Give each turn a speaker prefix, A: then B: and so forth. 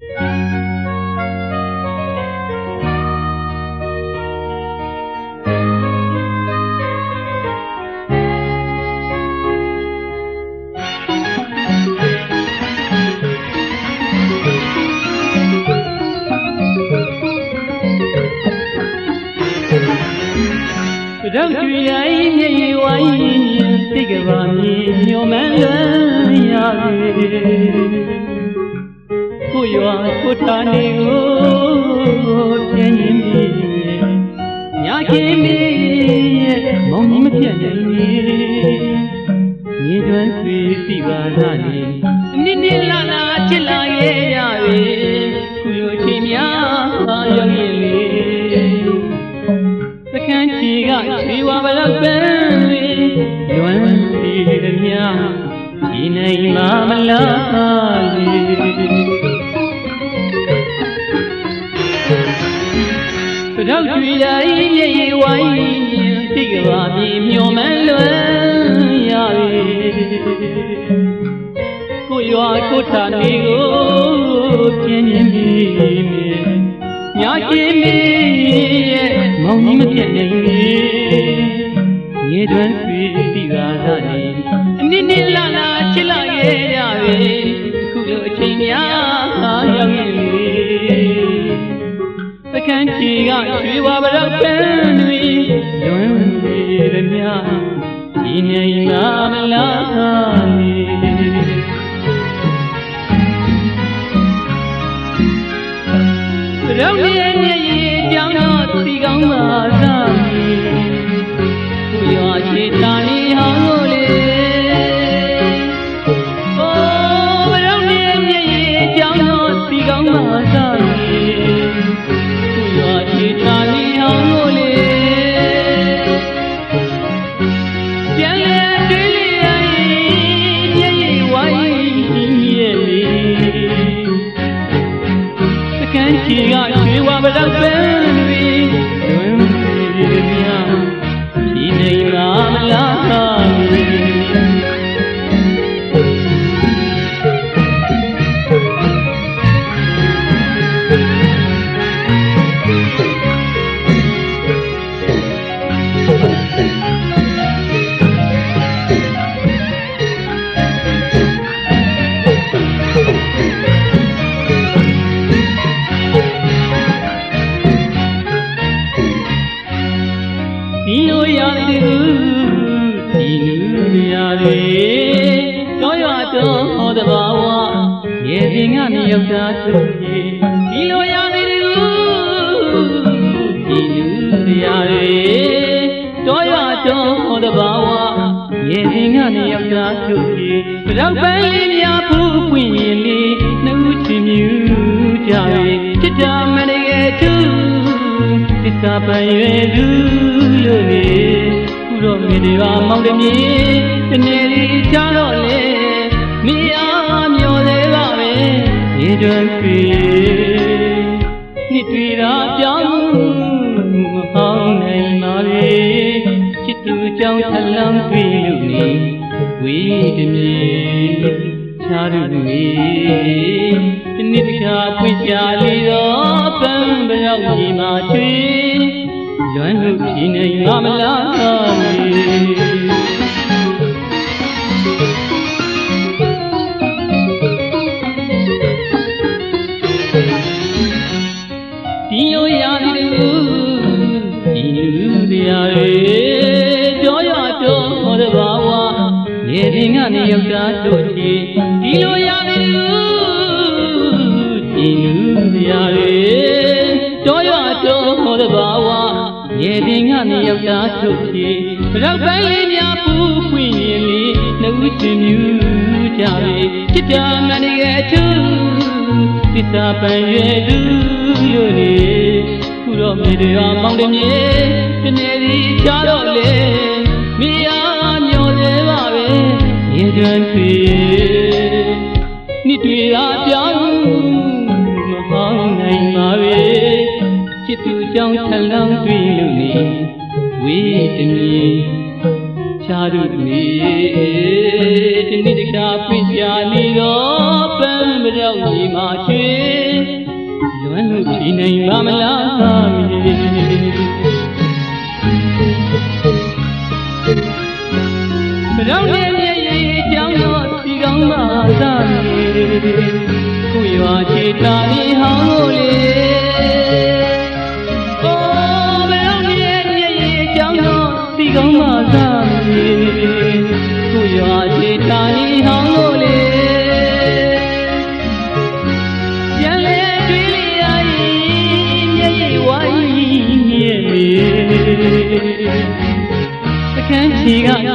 A: တောက်ကျွေရိုင်းမြေဝိုင်းစိတ်ကဘာမြေညော်မန်းလွန်ရပြီ ကိုရွာကိုထာနေကိုပြင်းရင်းပြီညာခင်မီရဲ့မောင်ကြီးမပြတ်နိုင်မြေကျွမ်းဆွေစီပါလာနေနိနိလာလာချစ်လာရဲ့ရပြီခုလိုချိန်များရောက်ရင်လေစခန်းချီကခြေဝါဘလောက်ပန်းတွေလွမ်းစီသည်များဒီနိုင်မှာမလားလေ ကြောက်ကြွေတိုင်းမြေဝိုင်းတိကဘာပြေမျောမှန်းလွမ်းရပြီကိုရွာကိုထာနေကိုပြင်းပြင်းပြီးမြင်ညာချင်းမင်းရဲ့မောင်ကြီးမပြတ်နိုင်ရေတွန်းဆွေစီကားသာနေအနည်းနည်းလာလာချစ်လာရဲ့ရပြီ ဝါပရောက်ပန်းတွေလွန်နေသည်များဒီနေမှာမလားနေရောက်နေမြေကြီးကြောင်းတော့စီကောင်းပါသားကိုရွာချေတာနေဟောင်းလို့လေအိုးရောက်နေမြေကြီးကြောင်းတော့စီကောင်းပါသားကိုရွာချေတာ တဲ့တော့ရတော့ဟောတဘာဝရေစင်ကနေရောက်တာသူကြီးဒီလိုရတဲ့ဒီလူရတဲ့တော့ရတော့ဟောတဘာဝရေစင်ကနေရောက်တာသူကြီးရောက်ပန်းလေးများဖူးပွင့်ရင်လေးနှုတ်ချင်မြူကြရဲ့ချစ်တာမတကယ်သူသစ္စာပန်ရွယ်သူလို့နေခု တော့မြေတွေပါမောင်းတမြေတနေ့လေးချတော့လေမိအားမျောသေးပါပဲရေတွင်ပြီနှစ်တွေသာပြောင်းမဟောင်းနိုင်ပါလေချစ်သူကြောင့်ထလန်းပြီလို့နေဝေးတမြေချားသူမေတနေ့တခါဖွင့်ကြလေတော့ပန်းပြောင်းကြီးမှာချွေလွမ်းလို့ဖြီးနေငါမလား ဒီလိုရသည်လူဒီလူတရားတွေကြောရတော့ဟောတဲ့ဘာဝနေရင်ကနေရောက်တာတို့ချီဒီလိုရသည်လူဒီလူတရားတွေကြောရတော့ဟောတဲ့ဘာဝနေရင်ကနေရောက်တာတို့ချီရောက်ပိုင်းလေးများပူပွင့်ရင်လေနှုတ်ချင်မြူကြပြီချစ်တာမန်ရဲ့အထူးသစ္စာပန်ရဲ့လူ လို့နေခုတော့မြေတွေဟာမောင်းတမြေတနေ့ဒီချားတော့လေမိအားမျောသေးပါပဲရေတွင်ဖြေနှစ်တွေဟာပြောင်းမဟောင်းနိုင်ပါပဲချစ်သူကြောင့်ထလန်းတွေ့လို့နေဝေးတမြေချားတို့နေတနေ့တခါပြ ဖြေနိုင်ပါမလားသားမြေကြောင်ရဲ့ရဲ့ရဲ့ကြောင်းတော့ဒီကောင်းပါသားမြေကိုရွာချေတာလေးဟောင်းလို့လေ က